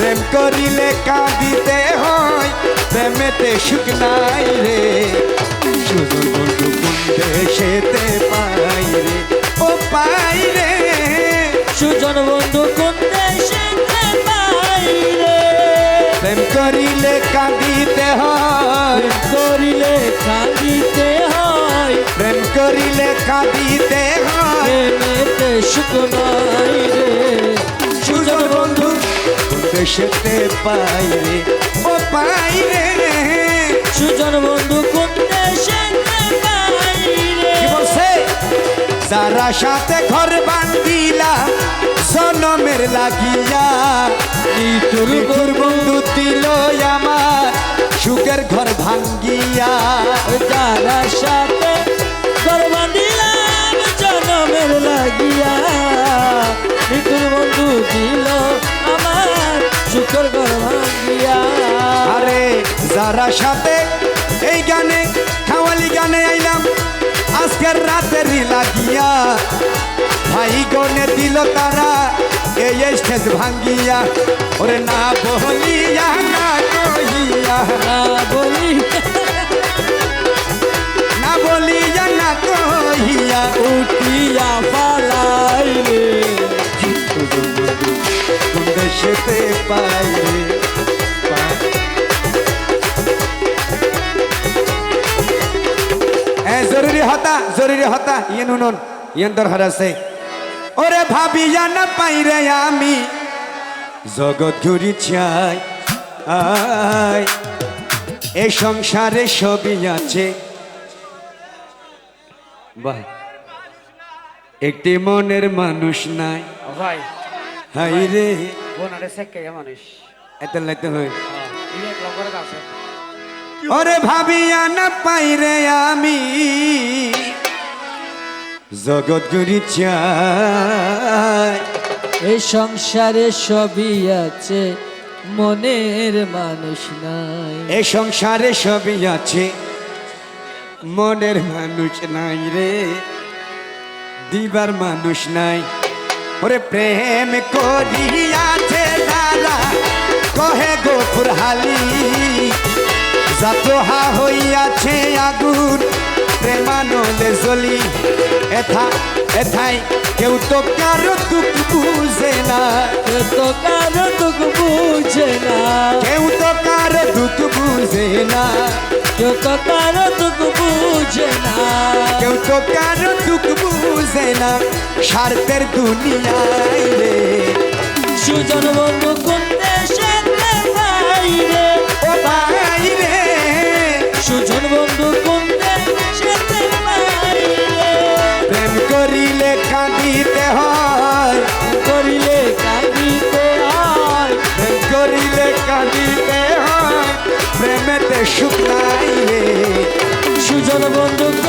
প্রেম করিলে কাঁদিতে হয় প্রেমেতে সুখ নাই রে। সুজন বন্ধু কুন্দে সেতে পাই রে। ও পাই রে। সুজন বন্ধু কোন দেশে বাইরে প্রেম করিলে কাঁদিতে হয়। করিলে কাঁদিতে হয়। প্রেম করিলে কাঁদিতে হয়। প্রেমেতে সুখ নাই রে। কুন্দে সেতে পাই রে ও পাই রে। সুজন বন্ধু কোন দেশে বাইরে কি বলছে? যারা সাথে ঘর বান্দিলা জনমের লাগিয়া নিতুর তোর বন্ধু দিল আমার সুখের ঘর ভাঙ্গিয়া। যারা সাথে আরে যারা সাথে এই গানে খাওয়ালি গানে আইলাম আজকের রাতেরই লাগিয়া। ভাই গনে দিল তারা এই স্টেজ ভাঙ্গিয়া। ওরে না বলিয়া না কহিয়া। না বলি। না বলিয়া না কহিয়া। উঠিয়া পালাইলে। দেশেতে পাইলে হতা জরুরি হতা ইয়ে নুনন ইয়েন দরকার আছে। ওরে ভাবিয়া না পাইরে আমি জগৎ ঘুরি চাই এ সংসারে সবই আছে। বাহ একটি মনের মানুষ নাই। ভাই হাই রে। বোনারে সেকে মানুষ। এত লাইতে হয়। ইয়ে আছে। ওরে ভাবিয়া না পাই রে আমি। জগৎ গুরি চাই। এই সংসারে সবই আছে মনের মানুষ নাই। এ সংসারে সবই আছে মনের মানুষ নাই রে। দিবার মানুষ নাই। ওরে প্রেম করিয়াছে দাদা কহে গোপুর হালি যাতোহা হইয়াছে আগুন প্রেমানলে জলি এথা এথাই কেউ তো কারও দুঃখ বুঝে না। কেউ তো কারও দুঃখ বুঝে না। কেউ তো কারও দুঃখ বুঝে না। কেউ তো কারও দুঃখ বুঝে না। কেউ তো কারও দুঃখ বুঝে না। স্বার্থের দুনিয়ায় সুখ নাই রে। সুজন বন্ধু